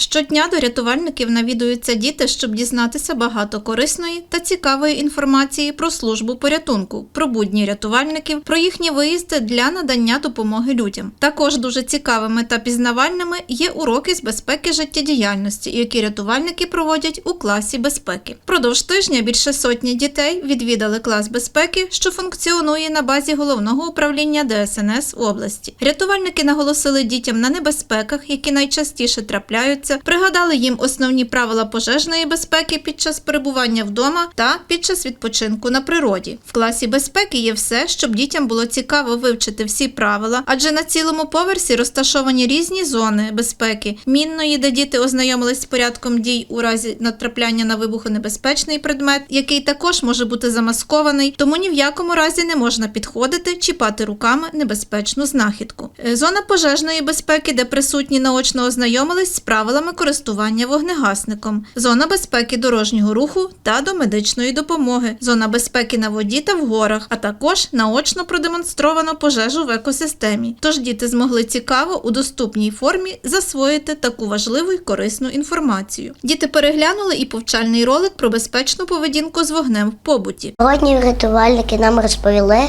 Щодня до рятувальників навідуються діти, щоб дізнатися багато корисної та цікавої інформації про службу порятунку, про будні рятувальників, про їхні виїзди для надання допомоги людям. Також дуже цікавими та пізнавальними є уроки з безпеки життєдіяльності, які рятувальники проводять у класі безпеки. Продовж тижня більше сотні дітей відвідали клас безпеки, що функціонує на базі головного управління ДСНС області. Рятувальники наголосили дітям на небезпеках, які найчастіше трапляються, пригадали їм основні правила пожежної безпеки під час перебування вдома та під час відпочинку на природі. В класі безпеки є все, щоб дітям було цікаво вивчити всі правила, адже на цілому поверсі розташовані різні зони безпеки, мінної, де діти ознайомились з порядком дій у разі натрапляння на вибухонебезпечний предмет, який також може бути замаскований, тому ні в якому разі не можна підходити, чіпати руками небезпечну знахідку. Е, Зона пожежної безпеки, де присутні наочно ознайомились з правилами користування вогнегасником, зона безпеки дорожнього руху та до медичної допомоги, зона безпеки на воді та в горах, а також наочно продемонстровано пожежу в екосистемі. Тож діти змогли цікаво у доступній формі засвоїти таку важливу і корисну інформацію. Діти переглянули і повчальний ролик про безпечну поведінку з вогнем в побуті. Сьогодні рятувальники нам розповіли,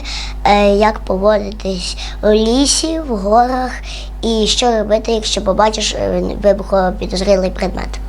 е, як поводитись у лісі, в горах і що робити, якщо побачиш е, вибухопідозрілий предмет.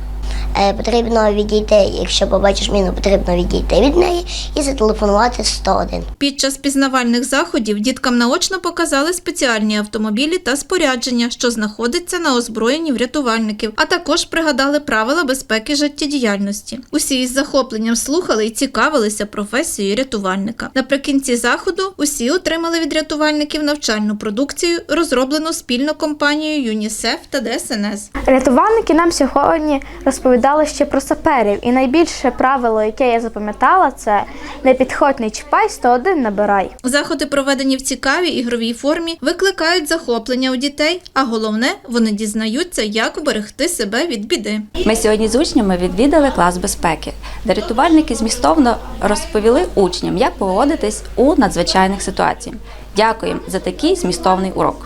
Е, Потрібно відійти, якщо побачиш міну, потрібно відійти від неї і зателефонувати 101. Під час пізнавальних заходів діткам наочно показали спеціальні автомобілі та спорядження, що знаходиться на озброєнні врятувальників, а також пригадали правила безпеки життєдіяльності. Усі із захопленням слухали і цікавилися професією рятувальника. Наприкінці заходу усі отримали від рятувальників навчальну продукцію, розроблену спільно компанією ЮНІСЕФ та ДСНС. Рятувальники нам сьогодні розповідали ще про саперів, і найбільше правило, яке я запам'ятала, це не підходь, не чіпай, 101 набирай. Заходи, проведені в цікавій ігровій формі, викликають захоплення у дітей, а головне, вони дізнаються, як уберегти себе від біди. Ми сьогодні з учнями відвідали клас безпеки, де рятувальники змістовно розповіли учням, як поводитись у надзвичайних ситуаціях. Дякуємо за такий змістовний урок.